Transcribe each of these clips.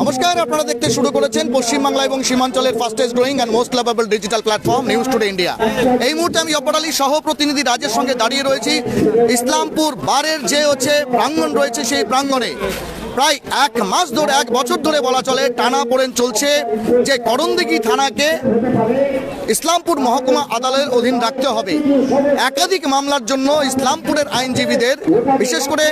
নমস্কার, আপনারা দেখতে শুরু করেছেন পশ্চিমবাংলা এবং সীমাঞ্চলের fastest growing and most lovable digital platform news today India এই মুহূর্তে আমি অপর আলী সহ প্রতিনিধি রাজের সঙ্গে দাঁড়িয়ে রয়েছি। ইসলামপুর বারের যে হচ্ছে প্রাঙ্গণ রয়েছে সেই প্রাঙ্গণে। প্রায় এক মাস ধরে, এক বছর ধরে বলা চলে, টানা পড়েন চলছে যে করণদিঘি থানাকে ইসলামপুর মহকুমা আদালতের অধীন রাখতে হবে। একাধিক মামলার জন্য ইসলামপুরের আইনজীবীদের, বিশেষ করে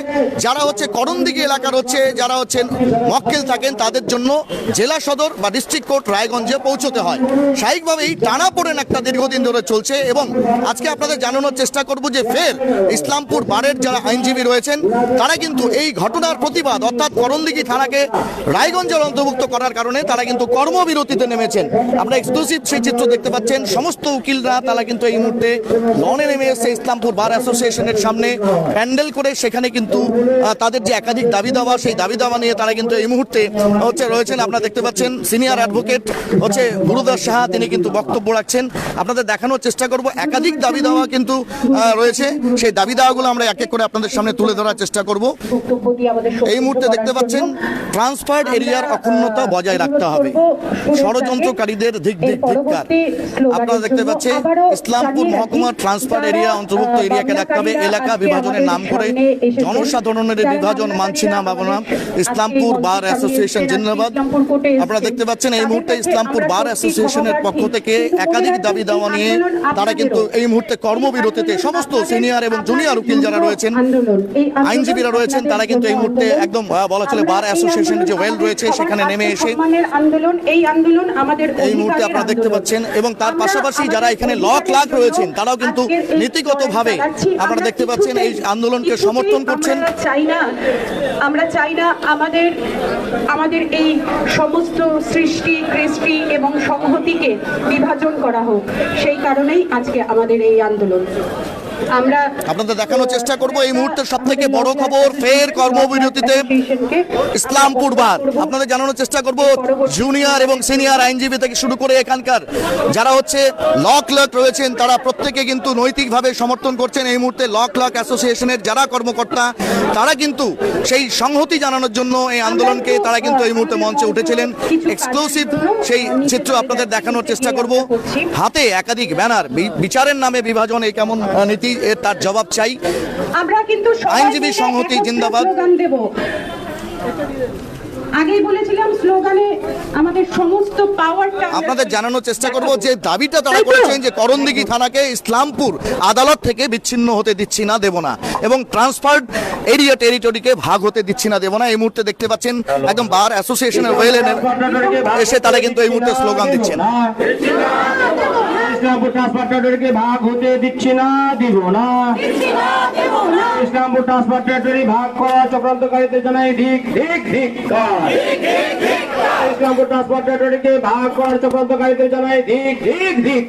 যারা হচ্ছে করণদিঘি এলাকার হচ্ছে, যারা হচ্ছেন মক্কেল থাকেন, তাদের জন্য জেলা সদর বা ডিস্ট্রিক্ট কোর্ট রায়গঞ্জে পৌঁছতে হয়। স্বাভাবিকভাবেই টানা পড়েন একটা দীর্ঘদিন ধরে চলছে এবং আজকে আপনাদের জানানোর চেষ্টা করব যে ফের ইসলামপুর বারের যারা আইনজীবী রয়েছেন, তারা কিন্তু এই ঘটনার প্রতিবাদ, অর্থাৎ করণদিঘি থানাকে রায়গঞ্জের অন্তর্ভুক্ত করার কারণে তারা কিন্তু কর্মবিরতিতে নেমেছেন। আমরা এক্সক্লুসিভ সেই চিত্র দেখতে পাচ্ছেন। সমস্ত উকিলরা তারা কিন্তু এই মুহূর্তে লনে নেমে এসেছে ইসলামপুর বার অ্যাসোসিয়েশনের সামনে। প্যান্ডেল করে সেখানে কিন্তু তাদের যে একাধিক দাবি দাওয়া সেই দাবি দাওয়া নিয়ে তারা কিন্তু এই মুহূর্তে হচ্ছে রয়েছেন। আপনারা দেখতে পাচ্ছেন সিনিয়র অ্যাডভোকেট হচ্ছে গুরুদাস সাহা তিনি কিন্তু বক্তব্য রাখছেন। আপনাদের দেখানোর চেষ্টা করব। একাধিক দাবি দাওয়া কিন্তু রয়েছে। সেই দাবি দাওয়াগুলো আমরা এক এক করে আপনাদের সামনে তুলে ধরার চেষ্টা করব। এই মুহূর্তে দেখতে পাচ্ছেন ট্রান্সফার্ড এরিয়ার অক্ষুণ্ণতা বজায় রাখতে হবে। ষড়যন্ত্রকারীদের দিক দিক ধিক্কার আপনারা দেখতে পাচ্ছেন ইসলামপুর মহকুমা ট্রান্সফার এরিয়া অন্তর্ভুক্ত এরিয়াকে রাখতে হবে। এলাকা বিভাজনের নাম করে জনসাধারণের বিভাজন মানছি না ভাবনা ইসলামপুর বার অ্যাসোসিয়েশন জিন্দাবাদ আপনারা দেখতে পাচ্ছেন এই মুহূর্তে ইসলামপুর বার অ্যাসোসিয়েশনের পক্ষ থেকে একাধিক দাবি দাওয়া নিয়ে তারা কিন্তু এই মুহূর্তে কর্মবিরতিতে সমস্ত সিনিয়র এবং জুনিয়র উকিল যারা রয়েছেন আইনজীবীরা রয়েছেন তারা কিন্তু এই মুহূর্তে একদম আহ, বলা চলে বার অ্যাসোসিয়েশনের যে ওয়েল রয়েছে সেখানে নেমে এসে আন্দোলন এই আন্দোলন আমাদের এই মুহূর্তে আপনারা দেখতে পাচ্ছেন এবং তার পাশাপাশি যারা এখানে লক লাখ রয়েছেন তারাও কিন্তু নীতিগতভাবে আপনারা দেখতে পাচ্ছেন এই আন্দোলনকে সমর্থন করছেন। আমরা চাই না আমরা চাই না আমাদের আমাদের এই সমস্ত সৃষ্টি কৃষ্টি এবং সংহতিকে বিভাজন করা হোক। সেই কারণেই আজকে আমাদের এই আন্দোলন। আমরা আপনাদের দেখানোর চেষ্টা করব। এই মুহূর্তের সব থেকে বড় খবর ফের কর্মবিরতিতে ইসলামপুর বার আপনাদের জানানোর চেষ্টা করব জুনিয়র এবং সিনিয়র আইনজীবী থেকে শুরু করে এখানকার যারা হচ্ছে রয়েছেন তারা প্রত্যেকে কিন্তু নৈতিকভাবে সমর্থন করছেন। এই মুহূর্তে লক লক অ্যাসোসিয়েশনের যারা কর্মকর্তা তারা কিন্তু সেই সংহতি জানানোর জন্য এই আন্দোলনকে তারা কিন্তু এই মুহূর্তে মঞ্চে উঠেছিলেন। এক্সক্লুসিভ সেই চিত্র আপনাদের দেখানোর চেষ্টা করব। হাতে একাধিক ব্যানার বিচারের নামে বিভাজন এই কেমন নীতি? এর তার জবাব চাই। আমরা কিন্তু আইনজীবী সংহতি জিন্দাবাদ। স্লোগান আগেই বলেছিলাম স্লোগানে আমাদের সমস্ত পাওয়ারটা আপনাদের জানানোর চেষ্টা করব যে দাবিটা তারা করেছেন যে করণদিঘি থানাকে ইসলামপুর আদালত থেকে বিচ্ছিন্ন হতে দিচ্ছি না দেব না। এবং ট্রান্সফার্ড এরিয়া টেরিটরিকে ভাগ হতে দিচ্ছি না দেব না। এই মুহূর্তে দেখতে পাচ্ছেন একদম বার অ্যাসোসিয়েশনের ওয়েলেনের এসে তারা কিন্তু এই মুহূর্তে স্লোগান দিচ্ছেন। ইসলামপুর ট্রান্সপোর্টারকে ভাগ হতে দিচ্ছি না দিব না। ইসলামপুর ট্রান্সপোর্টারি ভাগ করা চক্রান্তকারীদের জানাই ধিক ধিক ধিক ইসলামপুর ট্রান্সপোর্টারকে ভাগ করার চক্রান্তকারীদের জানাই ধিক ধিক ধিক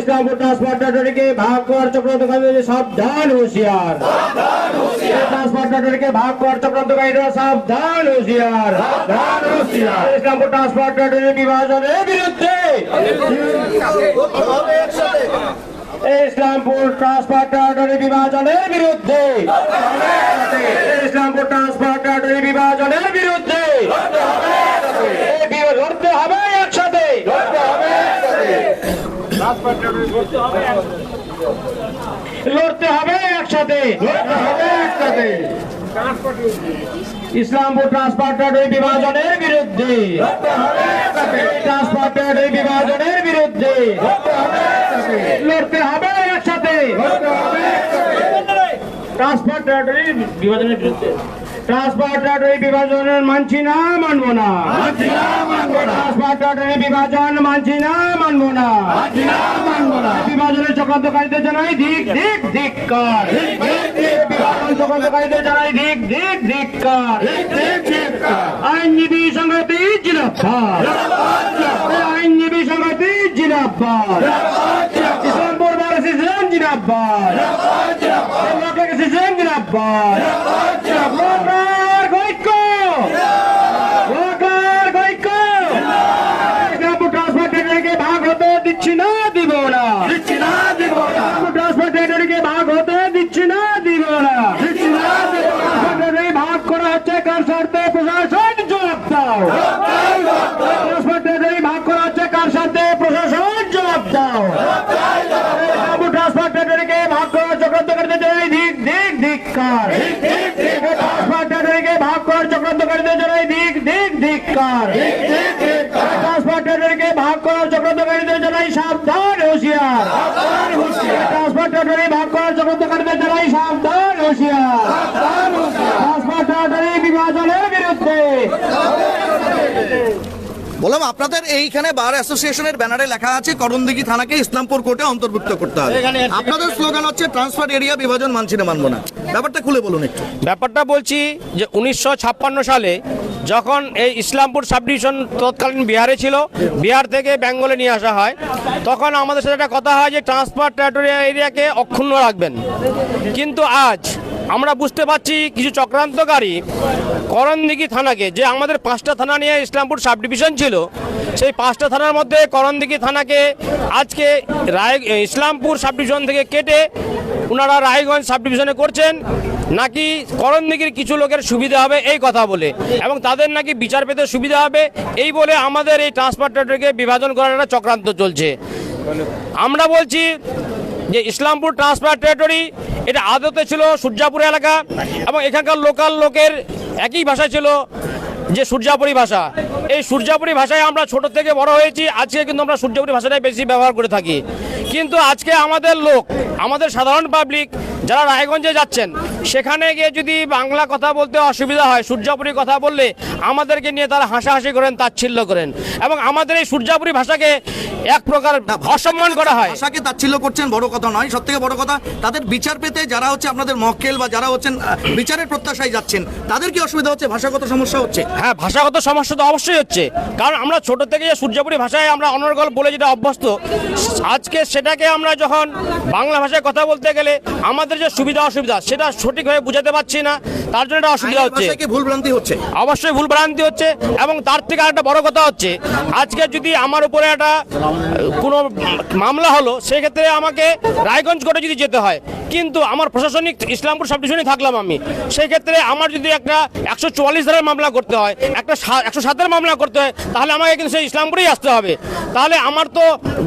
ইসলামপুর ট্রান্সপোর্টারকে ভাগ করার চক্রান্তকারীদের সাবধান হুঁশিয়ার। ট্রান্সপোর্টারকে ভাগ করার চক্রান্তকারীরা সাবধান হুঁশিয়ার। ইসলামপুর ট্রান্সপোর্টারের বিভাজনের বিরুদ্ধে ইসলামপুর ট্রান্সপোর্টারের বিভাজনের বিরুদ্ধে। ইসলামপুর ট্রান্সপোর্টারের বিভাজনের বিরুদ্ধে। লড়তে হবে একসাথে লড়তে হবে একসাথে। লড়তে হবে একসাথে। ইসলামপুর ট্রান্সপোর্টার এই বিভাজনের বিরুদ্ধে। ট্রান্সপোর্টার এই বিভাজনের বিরুদ্ধে। লড়তে হবে একসাথে। ট্রান্সপোর্টার বিভাজনের বিরুদ্ধে। ট্রান্সপোর্টারের বিভাজনের মানছি না মানবো না। ট্রান্সপোর্টারের বিভাজন মানছি না মানবো না। বিভাজনের চক্রান্তকারীদের জানাই ধিক ধিক ধিক্কার বিভাজন চক্রান্তকারীদের জানাই ধিক ধিক ধিক্কার আইনজীবী সংগতি জিনাফার আইনজীবী সংগতি বার সিজন জিনাফার সিজন জিনাফার লোকার গৈক্য লোকার গৈক্য ইসলামপুর ট্রান্সফার টেন্ডারকে ভাগ হতে দিচ্ছি না দিব না দিচ্ছি না দিব না ট্রান্সফার টেন্ডারকে ভাগ হতে দিচ্ছি না দিব না দিচ্ছি না দিব না ভাগ হচ্ছে কার স্বার্থে প্রশাসন জবাব দাও ট্রান্সপোর্ট টেন্ডারি ভাগ করা হচ্ছে কার স্বার্থে প্রশাসন জবাব দাও বাবু ট্রান্সপোর্ট টেন্ডারিকে ভাগ করার চক্রান্তকারীদের জন্য দিক দিক ধিক্কার। ট্রান্সপোর্ট টেন্ডারিকে ভাগ করার চক্রান্তকারীদের জন্য দিক দিক ধিক্কার। ট্রান্সপোর্ট টেন্ডারিকে ভাগ করার চক্রান্তকারীদের জন্য সাবধান হুঁশিয়ার। ট্রান্সপোর্ট টেন্ডারি ভাগ করার চক্রান্তকারীদের জন্য সাবধান হুঁশিয়ার। ট্রান্সপোর্ট টেন্ডারি বিভাজনের বিরুদ্ধে। বললাম আপনাদের এইখানে বার অ্যাসোসিয়েশনের ব্যানারে লেখা আছে করণদিঘি থানাকে ইসলামপুর কোর্টে অন্তর্ভুক্ত করতে হবে। আপনাদের স্লোগান হচ্ছে ট্রান্সফার এরিয়া বিভাজন মানছি না মানবো না। ব্যাপারটা খুলে বলুন একটু। ব্যাপারটা বলছি যে উনিশশো ছাপ্পান্ন সালে যখন এই ইসলামপুর সাব ডিভিশন তৎকালীন বিহারে ছিল, বিহার থেকে বেঙ্গলে নিয়ে আসা হয়, তখন আমাদের সাথে একটা কথা হয় যে ট্রান্সফার টেরিটোরিয়াল এরিয়াকে অক্ষুণ্ণ রাখবেন। কিন্তু আজ আমরা বুঝতে পারছি কিছু চক্রান্তকারী করণদিঘি থানাকে, যে আমাদের পাঁচটা থানা নিয়ে ইসলামপুর সাব ডিভিশন ছিল সেই পাঁচটা থানার মধ্যে করণদিঘি থানাকে আজকে রায় ইসলামপুর সাব ডিভিশন থেকে কেটে ওনারা রায়গঞ্জ সাব ডিভিশনে করছেন। নাকি করণদিঘির কিছু লোকের সুবিধা হবে এই কথা বলে এবং তাদের নাকি বিচার পেতে সুবিধা হবে এই বলে আমাদের এই ট্রান্সপোর্টারকে বিভাজন করার একটা চক্রান্ত চলছে। আমরা বলছি যে ইসলামপুর ট্রান্সফার টেরিটরি, এটা আদতে ছিল সূর্যাপুর এলাকা এবং এখানকার লোকাল লোকের একই ভাষা ছিল যে সূর্যাপুরি ভাষা। এই সূর্যাপুরি ভাষায় আমরা ছোট থেকে বড় হয়েছি, আজকে কিন্তু আমরা সূর্যাপুরি ভাষাটাই বেশি ব্যবহার করে থাকি। কিন্তু আজকে আমাদের লোক, আমাদের সাধারণ পাবলিক যারা রায়গঞ্জে যাচ্ছেন সেখানে গিয়ে যদি বাংলা কথা বলতে অসুবিধা হয় সূর্যাপুরি কথা বললে আমাদেরকে নিয়ে তারা হাসাহাসি করেন তাচ্ছিল্য করেন এবং আমাদের এই সূর্যাপুরি ভাষাকে এক প্রকার অসম্মান করা হয়। ভাষাকে তাচ্ছিল্য করছেন বড় কথা নয় সব থেকে বড় কথা তাদের বিচার পেতে যারা হচ্ছে আপনাদের মক্কেল বা যারা হচ্ছেন বিচারের প্রত্যাশায় যাচ্ছেন তাদের কি অসুবিধা হচ্ছে? ভাষাগত সমস্যা হচ্ছে? হ্যাঁ ভাষাগত সমস্যা তো অবশ্যই হচ্ছে। কারণ আমরা ছোট থেকে যে সূর্যাপুরি ভাষায় আমরা অনর্গল বলে যেটা অভ্যস্ত আজকে সেটাকে আমরা যখন বাংলা ভাষায় কথা বলতে গেলে আমাদের যে সুবিধা অসুবিধা সেটা সঠিকভাবে বুঝাতে পারছি না। তার জন্য একটা অসুবিধা হচ্ছে। ভাষায় কি ভুল ভ্রান্তি হচ্ছে? অবশ্যই ভুলভ্রান্তি হচ্ছে এবং তার থেকে আরেকটা বড় কথা হচ্ছে আজকে যদি আমার উপরে একটা কোনো মামলা হলো সেক্ষেত্রে আমাকে রায়গঞ্জ কোর্টে যদি যেতে হয় কিন্তু আমার প্রশাসনিক ইসলামপুর সাব ডিভিশনে থাকলাম আমি সেই ক্ষেত্রে আমার যদি একটা একশো চুয়াল্লিশ ধারের মামলা করতে হয় একটা একশো সাতের মামলা করতে হয় তাহলে আমাকে কিন্তু সেই ইসলামপুরেই আসতে হবে। তাহলে আমার তো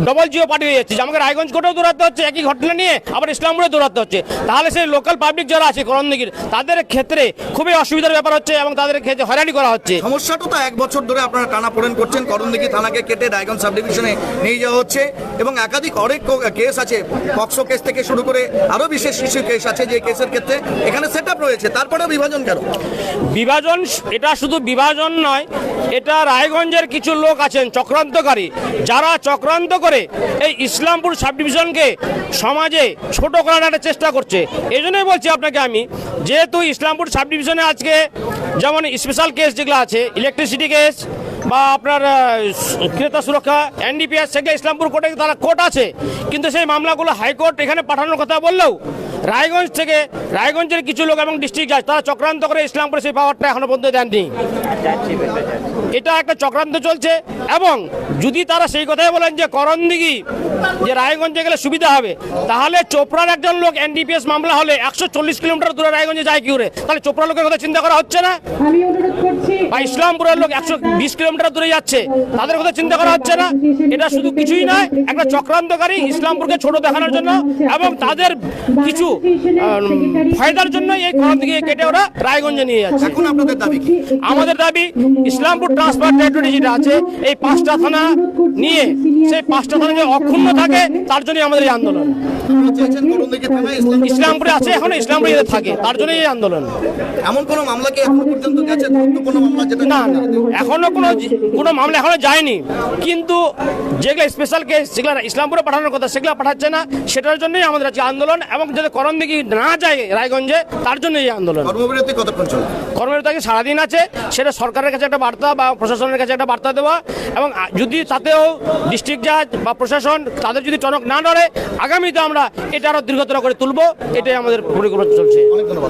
ডবল জিও পার্টি হয়ে যাচ্ছে যে আমাকে রায়গঞ্জ কোর্টেও দৌড়াতে হচ্ছে একই ঘটনা নিয়ে আবার ইসলামপুরে দৌড়াতে হচ্ছে। তাহলে সেই লোকাল পাবলিক যারা আছে করণদিঘির তাদের ক্ষেত্রে খুবই অসুবিধার ব্যাপার হচ্ছে এবং তাদের ক্ষেত্রে হয়রানি করা হচ্ছে। সমস্যাটা তো এক বছর ধরে আপনারা টানা পড়েন করছেন। করণদিঘি থানাকে কেটে রায়গঞ্জ সাব ডিভিশনে নিয়ে যাওয়া হচ্ছে এবং একাধিক অনেক কেস আছে। পক্সো কেস থেকে শুরু করে আরও বিশেষ কিছু কেস আছে যে কেসের ক্ষেত্রে এখানে সেট রয়েছে। তারপরে বিভাজন কেন? বিভাজন এটা শুধু বিভাজন নয় এটা রায়গঞ্জের কিছু লোক আছেন চক্রান্তকারী। যারা চক্রান্ত করে এই ইসলামপুর সাব ডিভিশনকে সমাজে ছোট করার একটা চেষ্টা করছে। এই জন্যই বলছি আপনাকে আমি যেহেতু ইসলামপুর সাব ডিভিশনে আজকে যেমন স্পেশাল কেস যেগুলো আছে ইলেকট্রিসিটি কেস বা আপনার ক্রেতা সুরক্ষা এনডিপিএস সেগুলো ইসলামপুর কোর্টে তারা কোর্ট আছে। কিন্তু সেই মামলাগুলো হাইকোর্ট এখানে পাঠানোর কথা বললেও রায়গঞ্জ থেকে রায়গঞ্জের কিছু লোক এবং ডিস্ট্রিক্ট জাজ তারা চক্রান্ত করে ইসলামপুরে সেই পাওয়ারটা এখনও পর্যন্ত দেননি। এটা একটা চক্রান্ত চলছে এবং যদি তারা সেই কথাই বলেন যে করণদিঘি যে রায়গঞ্জে গেলে সুবিধা হবে তাহলে চোপড়ার একজন লোক এনডিপিএস মামলা হলে একশো চল্লিশ কিলোমিটার দূরে রায়গঞ্জে যায় কি করে? তাহলে চোপড়া লোকের কথা চিন্তা করা হচ্ছে না? বা ইসলামপুরের লোক একশো বিশ কিলোমিটার দূরে যাচ্ছে তাদের কথা চিন্তা করা হচ্ছে না? এটা শুধু কিছুই নয় একটা চক্রান্তকারী ইসলামপুরকে ছোট দেখানোর জন্য এবং তাদের কিছু আহ, ফায়দার জন্য এই করণ থেকে কেটে ওরা রায়গঞ্জে নিয়ে যাচ্ছে। এখন আপনাদের দাবি কি? আমাদের দাবি ইসলামপুর ট্রান্সফার টেরিটরি যেটা আছে এই পাঁচটা থানা নিয়ে সেই পাঁচটা থানা যে অক্ষুণ্ণ থাকে তার জন্যই আমাদের এই আন্দোলন। ইসলামপুরে আছে এখন ইসলামপুরে যাতে থাকে তার জন্যই এই আন্দোলন। এমন কোনো মামলা কি এখনও পর্যন্ত গেছে? কোনো মামলা যেটা না না এখনও কোনো কোনো মামলা এখনও যায়নি। কিন্তু যেগুলো স্পেশাল কেস যেগুলো ইসলামপুরে পাঠানোর কথা সেগুলো পাঠাচ্ছে না সেটার জন্যই আমাদের আছে আন্দোলন এবং যাতে করণ দিকে না যায় রায়গঞ্জে তার জন্য এই আন্দোলন। কর্মবিরতি কতক্ষণ চলবে? কর্মরতাকে সারাদিন আছে সেটা সরকারের কাছে একটা বার্তা বা প্রশাসনের কাছে একটা বার্তা দেওয়া এবং যদি তাতেও ডিস্ট্রিক্ট জাজ বা প্রশাসন তাদের যদি টনক না নড়ে আগামীতে আমরা এটা আরও দীর্ঘতর করে তুলবো এটাই আমাদের পরিকল্পনা চলছে।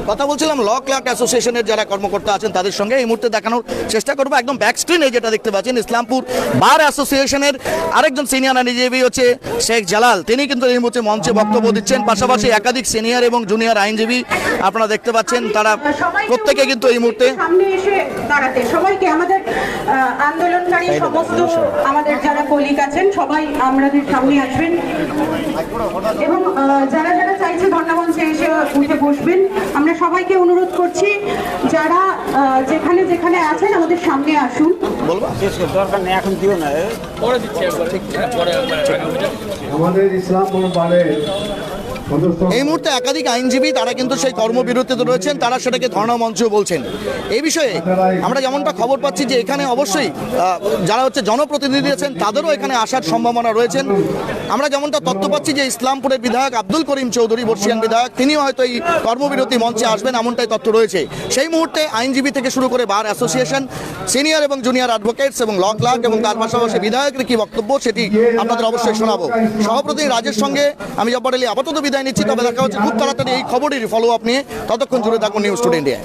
কথা বলছিলাম ল ক্লার্ক অ্যাসোসিয়েশনের যারা কর্মকর্তা আছেন তাদের সঙ্গে এই মুহূর্তে দেখানোর চেষ্টা করব। একদম ব্যাক স্ক্রিনে যেটা দেখতে পাচ্ছেন ইসলামপুর বার অ্যাসোসিয়েশনের আরেকজন সিনিয়র আইনজীবী হচ্ছে শেখ জালাল। তিনি কিন্তু এই মুহূর্তে মঞ্চে বক্তব্য দিচ্ছেন পাশাপাশি একাধিক সিনিয়র এবং জুনিয়র আইনজীবী আপনারা দেখতে পাচ্ছেন তারা প্রত্যেকে কিন্তু এই মুহূর্তে সামনে এসে দাঁড়াতে। সবাইকে আমাদের আন্দোলনকারী সমস্ত আমাদের যারা কলিগ আছেন সবাই আমাদের সামনে আসবেন। এবং যারা যারা চাইছে ধর্ণামঞ্চে এসে উঠে বসবেন আমরা সবাইকে অনুরোধ করছি যারা যেখানে যেখানে আছেন আমাদের সামনে আসুন। আমাদের ইসলামপুর সদস্য এই মুহূর্তে একাধিক আইনজীবী, তারা কিন্তু সেই কর্মবিরতিতে রয়েছেন, তারা সেটাকে ধর্ণা মঞ্চ বলছেন। এই বিষয়ে আমরা যেমনটা খবর পাচ্ছি যে এখানে অবশ্যই যারা হচ্ছে জনপ্রতিনিধি আছেন, তাদেরও এখানে আসার সম্ভাবনা রয়েছেন। আমরা যেমনটা তথ্য পাচ্ছি যে ইসলামপুরের বিধায়ক আব্দুল করিম চৌধুরী, বর্ষিয়ান বিধায়ক, তিনিও হয়তো এই কর্মবিরতি মঞ্চে আসবেন, এমনটাই তথ্য রয়েছে। সেই মুহূর্তে আইনজীবী থেকে শুরু করে বার অ্যাসোসিয়েশন, সিনিয়র এবং জুনিয়র অ্যাডভোকেটস এবং ল ক্লার্ক এবং তার পাশাপাশি বিধায়কের কি বক্তব্য, সেটি আপনাদের অবশ্যই শোনাবো। সভাপতি রাজের সঙ্গে আমি জব্বার আলী, আপাতত বিদায় নিচ্ছি। তবে দেখা হচ্ছে খুব তাড়াতাড়ি এই খবরের ফলো আপ নিয়ে ততক্ষণ জুড়ে থাকুন নিউজ টুডে ইন্ডিয়া